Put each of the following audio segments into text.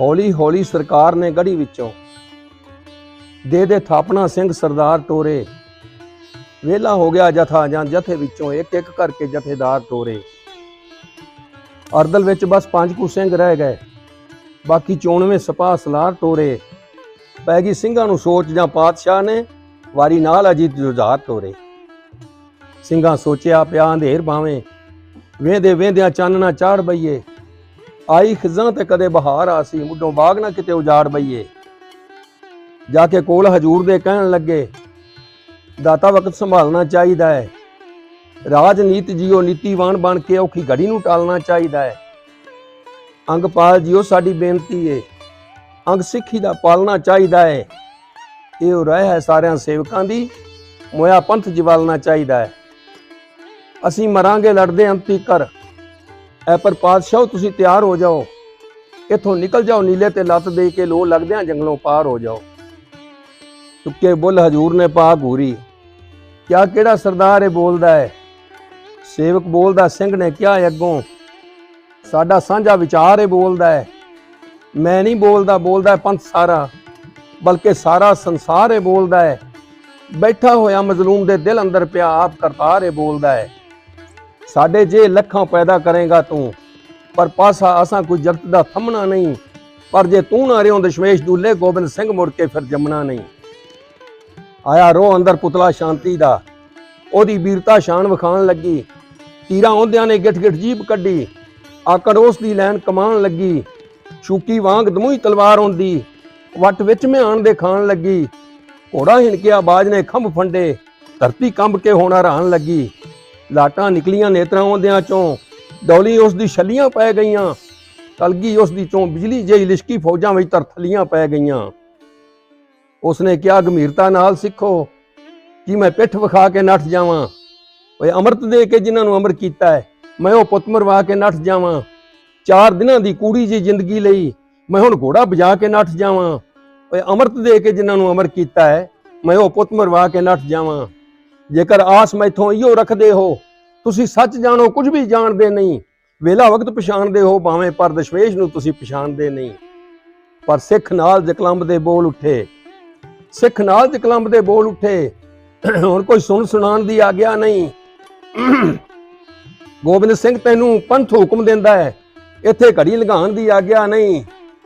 ਹੌਲੀ ਹੌਲੀ ਸਰਕਾਰ ਨੇ ਗੜੀ ਵਿੱਚੋਂ ਦੇ ਦੇ ਥਾਪਣਾ ਸਿੰਘ ਸਰਦਾਰ ਟੋਰੇ। ਵੇਲਾ ਹੋ ਗਿਆ ਜਥਾ ਜਾਂ ਜਥੇ ਵਿੱਚੋਂ ਇੱਕ ਇੱਕ ਕਰਕੇ ਜਥੇਦਾਰ ਟੋਰੇ। ਅਰਦਲ ਵਿੱਚ ਬਸ ਪੰਜ ਕੁ ਸਿੰਘ ਰਹਿ ਗਏ। ਬਾਕੀ 94 ਸਪਾਹ ਸਲਾਰ ਟੋਰੇ। ਪੈ ਗਈ ਸਿੰਘਾਂ ਨੂੰ ਸੋਚ ਜਾਂ ਪਾਤਸ਼ਾਹ ਨੇ ਵਾਰੀ ਨਾਲ ਅਜੀਤ ਜੁਝਾਰ ਟੋਰੇ। ਸਿੰਘਾਂ ਸੋਚਿਆ ਪਿਆ ਅੰਧੇਰ ਭਾਵੇਂ ਵੇਂਦੇ ਵੇਂਦਿਆਂ ਚਾਨਣਾ ਚਾੜ ਬਈਏ। ਆਈ ਖਿਜ਼ਾਂ ਤੇ ਕਦੇ ਬਹਾਰ ਆਸੀ, ਮੁੱਢੋਂ ਬਾਗ ਨਾ ਕਿਤੇ ਉਜਾੜ ਬਈਏ। ਜਾ ਕੇ ਕੋਲ ਹਜੂਰ ਦੇ ਕਹਿਣ ਲੱਗੇ, ਦਾਤਾ ਵਕਤ ਸੰਭਾਲਣਾ ਚਾਹੀਦਾ ਹੈ। ਰਾਜਨੀਤ ਜੀਓ ਨੀਤੀਵਾਨ ਬਣ ਕੇ ਔਖੀ ਘੜੀ ਨੂੰ ਟਾਲਣਾ ਚਾਹੀਦਾ ਹੈ। ਅੰਗਪਾਲ ਜੀਓ ਸਾਡੀ ਬੇਨਤੀ ਏ। ਅੰਗ ਸਿੱਖੀ ਦਾ ਪਾਲਣਾ ਚਾਹੀਦਾ ਹੈ। ਇਹ ਹੋ ਰਹਿ ਹੈ ਸਾਰਿਆਂ ਸੇਵਕਾਂ ਦੀ। ਮੋਇਆ ਪੰਥ ਜਵਾਲਣਾ ਚਾਹੀਦਾ ਹੈ। ਅਸੀਂ ਮਰਾਂਗੇ ਲੜਦੇ ਅੰਤੀ ਕਰ। ਐ ਪਰ ਪਾਤਸ਼ਾਹ, ਤੁਸੀਂ ਤਿਆਰ ਹੋ ਜਾਓ। ਇੱਥੋਂ ਨਿਕਲ ਜਾਓ, ਨੀਲੇ ਤੇ ਲੱਤ ਦੇ ਕੇ ਲੋ ਲੱਗਦਿਆਂ ਜੰਗਲੋਂ ਪਾਰ ਹੋ ਜਾਓ। ਤੁੱਕੇ ਬੁੱਲ ਹਜੂਰ ਨੇ ਪਾ ਘੂਰੀ। ਕਿਆ ਕਿਹੜਾ ਸਰਦਾਰ ਇਹ ਬੋਲਦਾ ਹੈ? ਸੇਵਕ ਬੋਲਦਾ, ਸਿੰਘ ਨੇ ਕਿਹਾ ਅੱਗੋਂ, ਸਾਡਾ ਸਾਂਝਾ ਵਿਚਾਰ ਇਹ ਬੋਲਦਾ ਹੈ। ਮੈਂ ਨਹੀਂ ਬੋਲਦਾ ਬੋਲਦਾ ਪੰਥ ਸਾਰਾ, ਬਲਕਿ ਸਾਰਾ ਸੰਸਾਰ ਇਹ ਬੋਲਦਾ ਹੈ। ਬੈਠਾ ਹੋਇਆ ਮਜ਼ਲੂਮ ਦੇ ਦਿਲ ਅੰਦਰ ਪਿਆ, ਆਪ ਕਰਤਾਰ ਇਹ ਬੋਲਦਾ ਹੈ। ਸਾਡੇ ਜੇ ਲੱਖਾਂ ਪੈਦਾ ਕਰੇਗਾ ਤੂੰ, ਪਰ ਪਾਸਾ ਅਸਾਂ ਕੋਈ ਜਗਤ ਦਾ ਥੰਮਣਾ ਨਹੀਂ, ਪਰ ਜੇ ਤੂੰ ਨਾ ਰਿਓ ਦਸ਼ਮੇਸ਼ ਦੂਲੇ ਗੋਬਿੰਦ ਸਿੰਘ ਮੁੜ ਕੇ ਫਿਰ ਜੰਮਣਾ ਨਹੀਂ। ਆਇਆ ਰੋ ਅੰਦਰ ਪੁਤਲਾ ਸ਼ਾਂਤੀ ਦਾ, ਉਹਦੀ ਵੀਰਤਾ ਸ਼ਾਨ ਵਿਖਾਣ ਲੱਗੀ, ਤੀਰਾਂ ਆਉਂਦਿਆਂ ਨੇ ਗਿੱਠ ਗਿੱਠ ਜੀਬ ਕੱਢੀ ਆਕੜ ਉਸ ਦੀ ਲੈਣ ਕਮਾਣ ਲੱਗੀ, ਛੂਕੀ ਵਾਂਗ ਦਮੂਈ ਤਲਵਾਰ ਹੁੰਦੀ, ਵੱਟ ਵਿੱਚ ਮਿਆਣ ਦੇ ਖਾਣ ਲੱਗੀ, ਘੋੜਾ ਹਿਣਕਿਆ ਬਾਜ ਨੇ ਖੰਭ ਫੰਡੇ, ਧਰਤੀ ਕੰਬ ਕੇ ਹੋਣਾ ਰਾਣ ਲੱਗੀ। ਲਾਟਾਂ ਨਿਕਲੀਆਂ ਨੇਤਰਾਂ ਆਉਂਦਿਆਂ ਚੋਂ। ਡੌਲੀ ਉਸ ਦੀ ਛੱਲੀਆਂ ਪੈ ਗਈਆਂ। ਕਲਗੀ ਉਸ ਦੀ ਚੋਂ ਬਿਜਲੀ ਜਿਹੀ ਲਿਸ਼ਕੀ ਫੌਜਾਂ ਵਿੱਚ ਤਰਥਲੀਆਂ ਪੈ ਗਈਆਂ। ਉਸਨੇ ਕਿਹਾ, ਗੰਭੀਰਤਾ ਨਾਲ ਸਿੱਖੋ ਕਿ ਮੈਂ ਪਿੱਠ ਵਿਖਾ ਕੇ ਨੱਠ ਜਾਵਾਂ। ਓਏ ਅੰਮ੍ਰਿਤ ਦੇ ਕੇ ਜਿਨ੍ਹਾਂ ਨੂੰ ਅਮਰ ਕੀਤਾ ਹੈ, ਮੈਂ ਉਹ ਪੁੱਤ ਮਰਵਾ ਕੇ ਨੱਠ ਜਾਵਾਂ। ਚਾਰ ਦਿਨਾਂ ਦੀ ਕੂੜੀ ਜੀ ਜ਼ਿੰਦਗੀ ਲਈ ਮੈਂ ਹੁਣ ਘੋੜਾ ਵਜਾ ਕੇ ਨੱਠ ਜਾਵਾਂ। ਓਏ ਅੰਮ੍ਰਿਤ ਦੇ ਕੇ ਜਿਨ੍ਹਾਂ ਨੂੰ ਅਮਰ ਕੀਤਾ ਹੈ, ਮੈਂ ਉਹ ਪੁੱਤ ਮਰਵਾ ਕੇ ਨੱਠ ਜਾਵਾਂ। ਜੇਕਰ ਆਸ ਮੈਥੋਂ ਇਹੋ ਰੱਖਦੇ ਹੋ, ਤੁਸੀਂ ਸੱਚ ਜਾਣੋ, ਕੁਝ ਵੀ ਜਾਣਦੇ ਨਹੀਂ। ਵੇਲਾ ਵਕਤ ਪਛਾਣਦੇ ਹੋ, ਭਾਵੇਂ ਪਰ ਦਸ਼ਵੇਸ਼ ਨੂੰ ਤੁਸੀਂ ਪਛਾਣਦੇ ਨਹੀਂ। ਪਰ ਸਿੱਖ ਨਾਲ ਜਕਲੰਬ ਦੇ ਬੋਲ ਉੱਠੇ। ਸਿੱਖ ਨਾਲ ਜਕਲੰਬ ਦੇ ਬੋਲ ਉੱਠੇ। ਹੁਣ ਕੋਈ ਸੁਣ ਸੁਣਾਉਣ ਦੀ ਆਗਿਆ ਨਹੀਂ। ਗੋਬਿੰਦ ਸਿੰਘ ਤੈਨੂੰ ਪੰਥ ਹੁਕਮ ਦਿੰਦਾ ਹੈ। ਇੱਥੇ ਘੜੀ ਲਗਾਉਣ ਦੀ ਆਗਿਆ ਨਹੀਂ।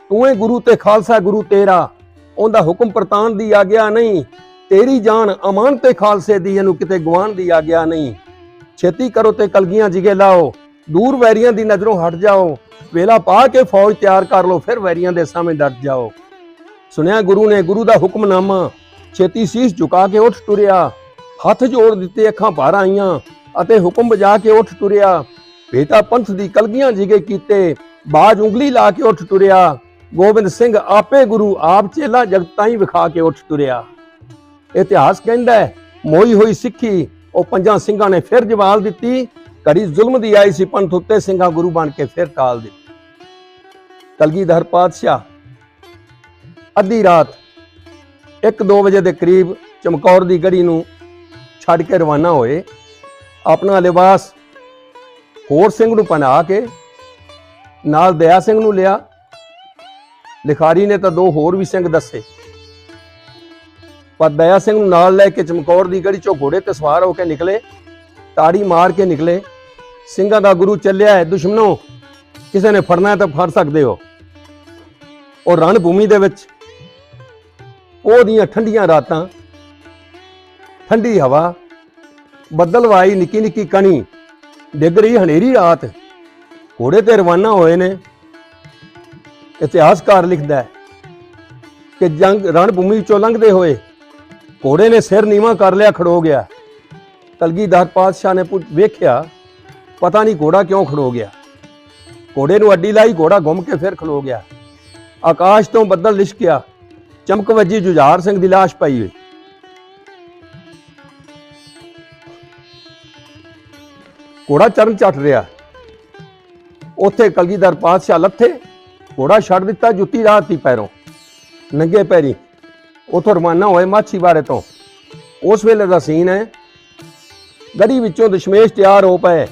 ਤੂੰ ਏ ਗੁਰੂ ਤੇ ਖਾਲਸਾ ਗੁਰੂ ਤੇਰਾ। ਉਹਦਾ ਹੁਕਮ ਪ੍ਰਤਾਨ ਦੀ ਆਗਿਆ ਨਹੀਂ। ਤੇਰੀ ਜਾਨ ਅਮਾਨ ਤੇ ਖਾਲਸੇ ਦੀ, ਇਹਨੂੰ ਕਿਤੇ ਗਵਾਣ ਦੀ ਆਗਿਆ ਨਹੀਂ। ਛੇਤੀ ਕਰੋ ਤੇ ਕਲਗੀਆਂ ਜਿਗੇ ਲਾਓ। ਦੂਰ ਵੈਰੀਆਂ ਦੀ ਨਜ਼ਰੋਂ ਹਟ ਜਾਓ। ਵੇਲਾ ਪਾ ਕੇ ਫੌਜ ਤਿਆਰ ਕਰ ਲਓ, ਫਿਰ ਵੈਰੀਆਂ ਦੇ ਸਾਹਮਣੇ ਡਟ ਜਾਓ। ਸੁਣਿਆ ਗੁਰੂ ਨੇ, ਗੁਰੂ ਦਾ ਹੁਕਮਨਾਮਾ। ਛੇਤੀ ਸੀਸ ਝੁਕਾ ਕੇ ਉੱਠ ਟੁਰਿਆ ਹੱਥ ਜੋੜ ਦਿੱਤੇ ਅੱਖਾਂ ਭਰ ਆਈਆਂ ਅਤੇ ਹੁਕਮ ਬਜਾ ਕੇ ਉੱਠ ਟੁਰਿਆ ਬੇਟਾ ਪੰਥ ਦੀ ਕਲਗੀਆਂ ਜਿਗੇ ਕੀਤੇ, ਬਾਜ ਉਂਗਲੀ ਲਾ ਕੇ ਉੱਠ ਟੁਰਿਆ ਗੋਬਿੰਦ ਸਿੰਘ ਆਪੇ ਗੁਰੂ ਆਪ ਚੇਲਾ ਜਗਤਾਂ ਹੀ ਵਿਖਾ ਕੇ ਉੱਠ ਟੁਰਿਆ ਇਤਿਹਾਸ ਕਹਿੰਦਾ ਹੈ, ਮੋਈ ਹੋਈ ਸਿੱਖੀ, ਉਹ ਪੰਜਾਂ ਸਿੰਘਾਂ ਨੇ ਫਿਰ ਜਵਾਲ ਦਿੱਤੀ, ਘੜੀ ਜ਼ੁਲਮ ਦੀ ਆਈ ਸੀ, ਪੰਥ ਉੱਤੇ ਸਿੰਘਾਂ ਗੁਰੂ ਬਣ ਕੇ ਫਿਰ ਟਾਲ ਦਿੱਤੀ। ਕਲਗੀਧਰ ਪਾਤਸ਼ਾਹ ਅੱਧੀ ਰਾਤ 1-2 ਵਜੇ ਦੇ ਕਰੀਬ ਚਮਕੌਰ ਦੀ ਗੜੀ ਨੂੰ ਛੱਡ ਕੇ ਰਵਾਨਾ ਹੋਏ, ਆਪਣਾ ਲਿਬਾਸ ਹੋਰ ਸਿੰਘ ਨੂੰ ਪਨਾ ਕੇ ਨਾਲ ਦਇਆ ਸਿੰਘ ਨੂੰ ਲਿਆ। ਲਿਖਾਰੀ ਨੇ ਤਾਂ ਦੋ ਹੋਰ ਵੀ ਸਿੰਘ ਦੱਸੇ। ਪਰ ਦਇਆ ਸਿੰਘ ਨੂੰ ਨਾਲ ਲੈ ਕੇ ਚਮਕੌਰ ਦੀ ਗੜੀ ਚੋਂ ਘੋੜੇ ਤੇ ਸਵਾਰ ਹੋ ਕੇ ਨਿਕਲੇ, ਤਾੜੀ ਮਾਰ ਕੇ ਨਿਕਲੇ। ਸਿੰਘਾਂ ਦਾ ਗੁਰੂ ਚੱਲਿਆ ਹੈ, ਦੁਸ਼ਮਣੋ, ਕਿਸੇ ਨੇ ਫੜਨਾ ਤਾਂ ਫੜ ਸਕਦੇ ਹੋ। ਉਹ ਰਣ ਭੂਮੀ ਦੇ ਵਿੱਚ ਉਹਦੀਆਂ ਠੰਡੀਆਂ ਰਾਤਾਂ, ਠੰਡੀ ਹਵਾ, ਬੱਦਲਵਾਈ ਨਿੱਕੀ ਨਿੱਕੀ ਕਣੀ, ਡਿੱਗ ਰਹੀ ਹਨੇਰੀ ਰਾਤ। ਘੋੜੇ ਤੇ ਰਵਾਨਾ ਹੋਏ ਨੇ। ਇਤਿਹਾਸਕਾਰ ਲਿਖਦਾ ਹੈ ਕਿ ਜੰਗ ਰਣ ਭੂਮੀ ਚੋਂ ਲੰਘਦੇ ਹੋਏ ਘੋੜੇ ਨੇ ਸਿਰ ਨੀਵਾ ਕਰ ਲਿਆ, ਖੜੋ ਗਿਆ। ਕਲਗੀਧਰ ਪਾਤਸ਼ਾਹ ਨੇ ਪੁੱਛ- ਵੇਖਿਆ, ਪਤਾ ਨਹੀਂ ਘੋੜਾ ਕਿਉਂ ਖੜੋ ਗਿਆ। ਘੋੜੇ ਨੂੰ ਅੱਡੀ ਲਾਈ, ਘੋੜਾ ਘੁੰਮ ਕੇ ਫਿਰ ਖਲੋ ਗਿਆ। ਆਕਾਸ਼ ਤੋਂ ਬੱਦਲ ਲਿਸ਼ਕਿਆ, ਚਮਕ ਵੱਜੀ, ਜੁਝਾਰ ਸਿੰਘ ਦੀ ਲਾਸ਼ ਪਈ ਹੋਈ। ਘੋੜਾ ਚਰਨ ਚੱਟ ਰਿਹਾ। ਉੱਥੇ ਕਲਗੀਧਰ ਪਾਤਸ਼ਾਹ ਲੱਥੇ, ਘੋੜਾ ਛੱਡ ਦਿੱਤਾ ਜੁੱਤੀ ਰਾਤੀ ਪੈਰੋਂ। ਨੰਗੇ ਪੈਰੀ ਉਥੋਂ ਰਵਾਨਾ ਹੋਏ ਮਾਛੀਵਾੜੇ ਤੋਂ। ਉਸ ਵੇਲੇ ਦਾ ਸੀਨ ਹੈ। ਗੜੀ ਵਿੱਚੋਂ ਦਸ਼ਮੇਸ਼ ਤਿਆਰ ਹੋ ਪਏ।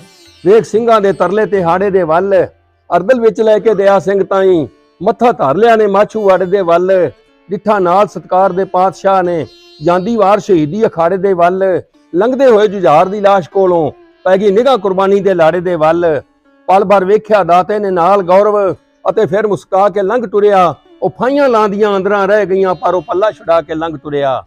ਵੇਖ ਸਿੰਘਾਂ ਦੇ ਤਰਲੇ ਤੇ ਹਾੜੇ ਦੇ ਵੱਲ ਅਰਦਲ ਵਿੱਚ ਲੈ ਕੇ ਦਇਆ ਸਿੰਘ ਤਾਈ, ਮੱਥਾ ਧਰ ਲਿਆ ਨੇ ਮਾਛੂਵਾੜੇ ਦੇ ਵੱਲ। ਡਿੱਠਾ ਨਾਲ ਸਤਕਾਰ ਦੇ ਪਾਤਸ਼ਾਹ ਨੇ ਜਾਂਦੀ ਵਾਰ ਸ਼ਹੀਦੀ ਅਖਾੜੇ ਦੇ ਵੱਲ। ਲੰਘਦੇ ਹੋਏ ਜੁਝਾਰ ਦੀ ਲਾਸ਼ ਕੋਲੋਂ ਪੈ ਗਈ ਨਿਗਾਹ ਕੁਰਬਾਨੀ ਦੇ ਲਾੜੇ ਦੇ ਵੱਲ। ਪਲ ਭਰ ਵੇਖਿਆ ਦਾਤੇ ਨੇ ਨਾਲ ਗੌਰਵ ਅਤੇ ਫਿਰ ਮੁਸਕਾ ਕੇ ਲੰਘ ਟੁਰਿਆ। ਉਹ ਫਾਈਆਂ ਲਾਂਦੀਆਂ, ਅੰਦਰਾਂ ਰਹਿ ਗਈਆਂ, ਪਰ ਉਹ ਪੱਲਾ ਛੁਡਾ ਕੇ ਲੰਘ ਤੁਰਿਆ।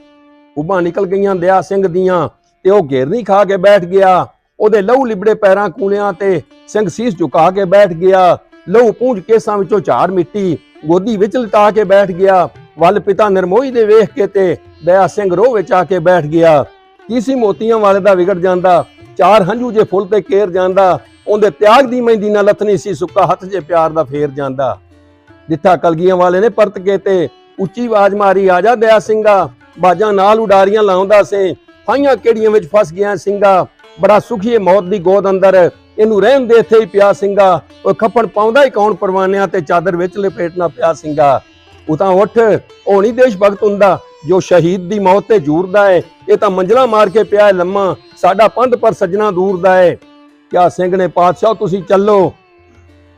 ਉਬਾਂ ਨਿਕਲ ਗਈਆਂ ਦਿਆ ਸਿੰਘ ਦੀਆਂ ਤੇ ਉਹ ਘੇਰਨੀ ਖਾ ਕੇ ਬੈਠ ਗਿਆ। ਉਹਦੇ ਲਹੂ ਲਿਬੜੇ ਪੈਰਾਂ ਕੂਲਿਆਂ ਤੇ ਸਿੰਘ ਸੀਸ ਝੁਕਾ ਕੇ ਬੈਠ ਗਿਆ। ਲਹੂ ਪੂੰਝ ਕੇਸਾਂ ਵਿੱਚੋਂ ਝਾੜ ਮਿੱਟੀ, ਗੋਦੀ ਵਿੱਚ ਲਟਾ ਕੇ ਬੈਠ ਗਿਆ। ਵੱਲ ਪਿਤਾ ਨਿਰਮੋਹੀ ਦੇ ਵੇਖ ਕੇ ਤੇ ਦਇਆ ਸਿੰਘ ਰੋਹ ਵਿੱਚ ਆ ਕੇ ਬੈਠ ਗਿਆ। ਕੀਸੀ ਮੋਤੀਆਂ ਵਾਲੇ ਦਾ ਵਿਗੜ ਜਾਂਦਾ, ਚਾਰ ਹੰਝੂ ਜੇ ਫੁੱਲ ਤੇ ਕੇਰ ਜਾਂਦਾ, ਉਹਦੇ ਤਿਆਗ ਦੀ ਮਹਿੰਦੀ ਨਾਲ ਲੱਥਣੀ ਸੀ, ਸੁੱਕਾ ਹੱਥ ਜੇ ਪਿਆਰ ਦਾ ਫੇਰ ਜਾਂਦਾ। ਜਿੱਥਾ ਕਲਗੀਆਂ ਵਾਲੇ ਨੇ ਪਰਤ ਕੇ ਤੇ ਉੱਚੀ ਆਵਾਜ਼ ਮਾਰੀ ਆ ਜਾ ਦਇਆ ਸਿੰਘਾ, ਬਾਜਾਂ ਨਾਲ ਉਡਾਰੀਆਂ ਲਾਉਂਦਾ ਸੇ, ਫਾਈਆਂ ਕਿਹੜੀਆਂ ਵਿੱਚ ਫਸ ਗਿਆ ਸਿੰਘਾ? ਬੜਾ ਸੁਖੀ ਮੌਤ ਦੀ ਗੋਦ ਅੰਦਰ, ਇਹਨੂੰ ਰਹਿਣ ਦੇ ਇੱਥੇ ਹੀ ਪਿਆ ਸਿੰਘਾ। ਉਹ ਖੱਪਣ ਪਾਉਂਦਾ ਹੀ ਕੌਣ ਪਰਵਾਨਿਆਂ ਤੇ ਚਾਦਰ ਵਿੱਚ ਲਪੇਟਣਾ ਪਿਆ ਸਿੰਘਾ। ਉਹ ਤਾਂ ਉੱਠ, ਉਹ ਨਹੀਂ ਦੇਸ਼ ਭਗਤ ਹੁੰਦਾ, ਜੋ ਸ਼ਹੀਦ ਦੀ ਮੌਤ ਤੇ ਜੂਰਦਾ ਹੈ, ਇਹ ਤਾਂ ਮੰਜਲਾ ਮਾਰ ਕੇ ਪਿਆ ਹੈ ਲੰਮਾ, ਸਾਡਾ ਪੰਧ ਪਰ ਸੱਜਣਾ ਦੂਰ ਦਾ ਹੈ। ਕਿਆ ਸਿੰਘ ਨੇ ਪਾਤਸ਼ਾਹ ਤੁਸੀਂ ਚੱਲੋ?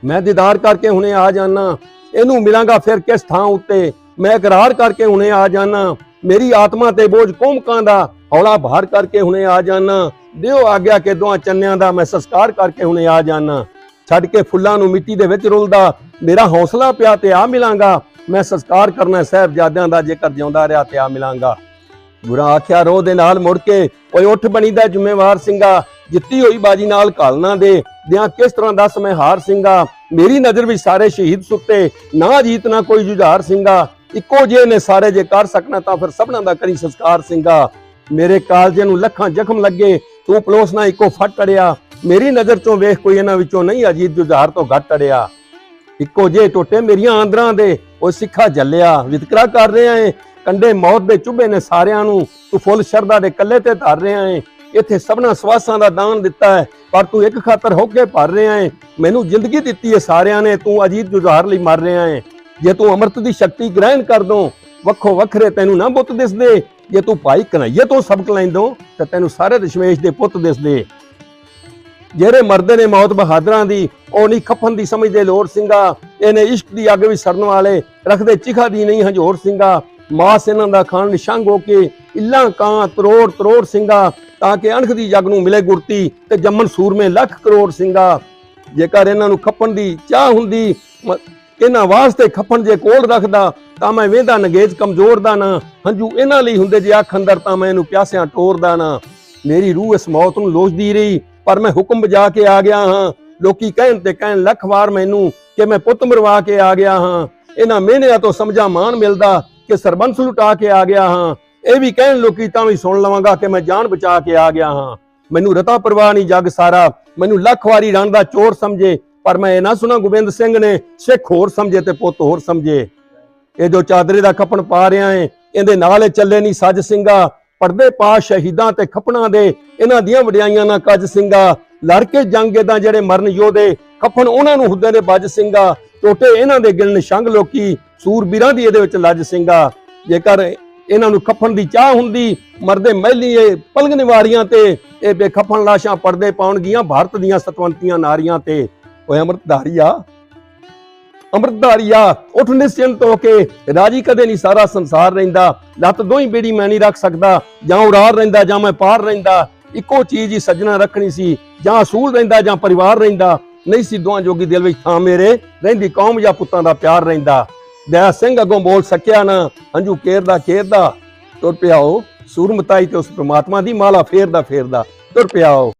ਮੈਂ ਦੀਦਾਰ ਕਰਕੇ ਹੁਣੇ ਆ ਜਾਣਾ ਇਹਨੂੰ ਮਿਲਾਂਗਾ ਫਿਰ ਕਿਸ ਥਾਂ ਉੱਤੇ? ਮੈਂ ਇਕਰਾਰ ਕਰਕੇ ਹੁਣੇ ਆ ਜਾਣਾ ਮੇਰੀ ਆਤਮਾ ਤੇ ਬੋਝ ਕੋਮਕਾਂ ਦਾ ਹੌਲਾ ਭਾਰ ਕਰਕੇ ਹੁਣੇ ਆ ਜਾਣਾ ਦਿਓ ਆਗਿਆ ਕਿ ਦੋਹਾਂ ਚੰਨਿਆਂ ਦਾ ਮੈਂ ਸੰਸਕਾਰ ਕਰਕੇ ਹੁਣੇ ਆ ਜਾਣਾ ਛੱਡ ਕੇ ਫੁੱਲਾਂ ਨੂੰ ਮਿੱਟੀ ਦੇ ਵਿੱਚ ਰੁਲਦਾ। ਮੇਰਾ ਹੌਸਲਾ ਪਿਆ ਤੇ ਆ ਮਿਲਾਂਗਾ। ਮੈਂ ਸੰਸਕਾਰ ਕਰਨਾ ਸਾਹਿਬਜ਼ਾਦਿਆਂ ਦਾ ਜੇਕਰ ਜਿਉਂਦਾ ਰਿਹਾ ਤੇ ਆ ਮਿਲਾਂਗਾ। ਗੁਰਾਂ ਆਖਿਆ ਰੋਹ ਦੇ ਨਾਲ ਮੁੜ ਕੇ, ਓਏ ਉੱਠ ਬਣੀਦਾ ਜ਼ਿੰਮੇਵਾਰ ਸਿੰਘਾ। ਜਿੱਤੀ ਹੋਈ ਬਾਜੀ ਨਾਲ ਘਾਲਣਾ ਦੇ। ਦਿਆਂ ਕਿਸ ਤਰ੍ਹਾਂ ਦੱਸ ਮੈਂ ਹਾਰ ਸਿੰਘਾ। ਮੇਰੀ ਨਜ਼ਰ ਵਿੱਚ ਸਾਰੇ ਸ਼ਹੀਦ ਸੁੱਤੇ, ਨਾ ਜੀਤ, ਨਾ ਕੋਈ ਜੁਝਾਰ ਸਿੰਘਾ। ਇੱਕੋ ਜੇ ਨੇ ਸਾਰੇ ਜੇ ਕਰ ਸਕਣਾ ਤਾਂ ਫਿਰ ਸਭਨਾਂ ਦਾ ਕਰੀ ਸੰਸਕਾਰ ਸਿੰਘਾ। ਮੇਰੇ ਕਾਲਜੇ ਨੂੰ ਲੱਖਾਂ ਜ਼ਖਮ ਲੱਗੇ, ਤੂੰ ਪਲੋਸ ਨਾ ਇੱਕੋ ਫਟ ਅੜਿਆ ਮੇਰੀ ਨਜ਼ਰ ਚੋਂ ਵੇਖ ਕੋਈ ਇਹਨਾਂ ਵਿੱਚੋਂ ਨਹੀਂ, ਅਜੀਤ ਜੁਝਾਰ ਤੋਂ ਘੱਟ ਅੜਿਆ ਇੱਕੋ ਜੇ ਟੋਟੇ ਮੇਰੀਆਂ ਆਂਦਰਾਂ ਦੇ, ਉਹ ਸਿੱਖਾ ਜੱਲਿਆ। ਵਿਤਕਰਾ ਕਰ ਰਿਹਾ ਏ, ਕੰਡੇ ਮੌਤ ਦੇ ਚੁੱਭੇ ਨੇ ਸਾਰਿਆਂ ਨੂੰ। ਤੂੰ ਫੁੱਲ ਸ਼ਰਦਾ ਦੇ ਕੱਲੇ ਤੇ ਧਰ ਰਿਹਾ ਏ। ਇੱਥੇ ਸਭਨਾ ਸਵਾਸਾਂ ਦਾ ਦਾਨ ਦਿੱਤਾ ਹੈ, ਪਰ ਤੂੰ ਇੱਕ ਖਾਤਰ ਹੋ ਕੇ ਭਰ ਰਿਹਾ ਏ ਮੈਨੂੰ ਜ਼ਿੰਦਗੀ ਦਿੱਤੀ ਏ ਸਾਰਿਆਂ ਨੇ, ਤੂੰ ਅਜੀਤ ਜੁਝਾਰ ਲਈ ਮਰ ਰਿਹਾ ਏ ਜੇ ਤੂੰ ਅੰਮ੍ਰਿਤ ਦੀ ਸ਼ਕਤੀ ਗ੍ਰਹਿਣ ਕਰ ਦੋ ਵੱਖੋ ਵੱਖਰੇ ਤੈਨੂੰ ਨਾ ਬੁੱਤ ਦਿਸਦੇ ਜੇ ਤੂੰ ਭਾਈ ਕਨਈਏ ਤੋਂ ਸਬਕ ਲੈਂਦੋ, ਤਾਂ ਤੈਨੂੰ ਸਾਰੇ ਦਸ਼ਮੇਸ਼ ਦੇ ਪੁੱਤ ਦਿਸਦੇ ਜਿਹੜੇ ਮਰਦੇ ਨੇ ਮੌਤ ਬਹਾਦਰਾਂ ਦੀ, ਉਹ ਨਹੀਂ ਖਫਨ ਦੀ ਸਮਝਦੇ ਲੋੜ ਸਿੰਘਾ। ਇਹਨੇ ਇਸ਼ਕ ਦੀ ਅੱਗ ਵੀ ਸੜਨ ਵਾਲੇ, ਰੱਖਦੇ ਚਿਖਾ ਦੀ ਨਹੀਂ ਹਜੋਰ ਸਿੰਘਾ। ਮਾਸ ਇਹਨਾਂ ਦਾ ਖਾਣ ਨਿਸ਼ੰਗ ਹੋ ਕੇ, ਇੱਲਾਂ ਕਾਂ ਤਰੋੜ ਤਰੋੜ ਸਿੰਘਾ। ਤਾਂ ਕਿ ਅਣਖ ਦੀ ਜਗ ਨੂੰ ਮਿਲੇ ਗੁਰਤੀ ਤੇ ਜੰਮਨ ਸੂਰਮੇ ਲੱਖ ਕਰੋੜ ਸਿੰਘਾ ਜੇਕਰ ਇਹਨਾਂ ਨੂੰ ਖੱਪਣ ਦੀ ਚਾਹ ਹੁੰਦੀ ਇਹਨਾਂ ਵਾਸਤੇ ਖੱਪਣ ਜੇ ਕੋਲ ਰੱਖਦਾ, ਤਾਂ ਮੈਂ ਵੇਂਦਾ ਨਗੇਜ ਕਮਜ਼ੋਰ ਦਾ ਨਾ। ਹੰਝੂ ਇਹਨਾਂ ਲਈ ਹੁੰਦੇ ਜੇ ਅੱਖ ਅੰਦਰ, ਤਾਂ ਮੈਂ ਇਹਨੂੰ ਪਿਆਸਿਆਂ ਟੋਰਦਾ ਨਾ। ਮੇਰੀ ਰੂਹ ਇਸ ਮੌਤ ਨੂੰ ਲੋਚਦੀ ਰਹੀ, ਪਰ ਮੈਂ ਹੁਕਮ ਬਜਾ ਕੇ ਆ ਗਿਆ ਹਾਂ। ਲੋਕੀ ਕਹਿਣ ਤੇ ਕਹਿਣ ਲੱਖ ਵਾਰ ਮੈਨੂੰ ਕਿ ਮੈਂ ਪੁੱਤ ਮਰਵਾ ਕੇ ਆ ਗਿਆ ਹਾਂ। ਇਹਨਾਂ ਮਿਹਨਿਆਂ ਤੋਂ ਸਮਝਾ ਮਾਣ ਮਿਲਦਾ ਕਿ ਸਰਬੰਸ ਲੁਟਾ ਕੇ ਆ ਗਿਆ ਹਾਂ। ਇਹ ਵੀ ਕਹਿਣ ਲੋਕੀ ਤਾਂ ਵੀ ਸੁਣ ਲਵਾਂਗਾ ਕਿ ਮੈਂ ਜਾਨ ਬਚਾ ਕੇ ਆ ਗਿਆ ਹਾਂ। ਮੈਨੂੰ ਰਤਾ ਪਰਵਾਹ ਨਹੀਂ ਜੱਗ ਸਾਰਾ। ਮੈਨੂੰ ਲੱਖ ਵਾਰੀ ਰਣ ਦਾ ਚੋਰ ਸਮਝੇ, ਪਰ ਮੈਂ ਇਹ ਨਾ ਸੁਣਾ ਗੋਬਿੰਦ ਸਿੰਘ ਨੇ, ਸਿੱਖ ਹੋਰ ਸਮਝੇ ਤੇ ਪੁੱਤ ਹੋਰ ਸਮਝੇ। ਇਹ ਜੋ ਚਾਦਰੇ ਦਾ ਖਪਣ ਪਾ ਰਿਆ ਏ, ਇਹਦੇ ਨਾਲ ਇਹ ਚੱਲੇ ਨਹੀਂ ਸੱਜ ਸਿੰਘਾ। ਪਰਦੇ ਪਾ ਸ਼ਹੀਦਾਂ ਤੇ ਖੱਪਣਾ ਦੇ, ਇਹਨਾਂ ਦੀਆਂ ਵਡਿਆਈਆਂ ਨਾ ਕੱਜ ਸਿੰਘਾ। ਲੜ ਕੇ ਜੰਗ ਦਾ ਜਿਹੜੇ ਮਰਨ ਯੋਧੇ, ਖੱਪਣ ਉਹਨਾਂ ਨੂੰ ਹੁੰਦੇ ਨੇ ਬੱਜ ਸਿੰਘਾ। ਟੋਟੇ ਇਹਨਾਂ ਦੇ ਗਿਣਨ ਨਿਸ਼ੰਗ ਲੋਕੀ, ਸੂਰਬੀਰਾਂ ਦੀ ਇਹਦੇ ਵਿੱਚ ਲੱਜ ਸਿੰਘਾ। ਜੇਕਰ ਇਹਨਾਂ ਨੂੰ ਖਪਣ ਦੀ ਚਾਹ ਹੁੰਦੀ, ਮਰਦੇ ਮਹਿਲੀ ਇਹ ਪਲੰਗ ਨਿਵਾਰੀਆਂ ਤੇ, ਇਹ ਬੇਖਪਣ ਲਾਸ਼ਾਂ ਪਰਦੇ ਪਾਉਣਗੀਆਂ ਭਾਰਤ ਦੀਆਂ ਸਤਵੰਤੀਆਂ ਨਾਰੀਆਂ ਤੇ। ਓਏ ਅੰਮ੍ਰਿਤਧਾਰੀਆ ਅੰਮ੍ਰਿਤਧਾਰੀਆ, ਉਠ ਨਿਸ਼ਚਿੰਤ ਹੋ ਕੇ, ਰਾਜੀ ਕਦੇ ਨਹੀਂ ਸਾਰਾ ਸੰਸਾਰ ਰਹਿੰਦਾ। ਲੱਤ ਦੋਈ ਬੇੜੀ ਮੈਂ ਨਹੀਂ ਰੱਖ ਸਕਦਾ, ਜਾਂ ਉਰਾਰ ਰਹਿੰਦਾ, ਜਾਂ ਮੈਂ ਪਾਰ ਰਹਿੰਦਾ। ਇੱਕੋ ਚੀਜ਼ ਹੀ ਸੱਜਣਾ ਰੱਖਣੀ ਸੀ, ਜਾਂ ਅਸੂਲ ਰਹਿੰਦਾ, ਜਾਂ ਪਰਿਵਾਰ ਰਹਿੰਦਾ। ਨਹੀਂ ਸੀ ਦੋਹਾਂ ਜੋਗੀ ਦਿਲ ਵਿੱਚ ਥਾਂ ਮੇਰੇ, ਰਹਿੰਦੀ ਕੌਮ ਜਾਂ ਪੁੱਤਾਂ ਦਾ ਪਿਆਰ ਰਹਿੰਦਾ। ਦਇਆ ਸਿੰਘ ਅੱਗੋਂ ਬੋਲ ਸਕਿਆ ਨਾ ਹੰਝੂ ਕੇਰਦਾ ਕੇਰਦਾ, ਤੁਰ ਪਿਆਓ, ਸੂਰਮਤਾਈ ਤੇ ਉਸ ਪ੍ਰਮਾਤਮਾ ਦੀ ਮਾਲਾ ਫੇਰਦਾ ਫੇਰਦਾ, ਤੁਰ ਪਿਆਓ।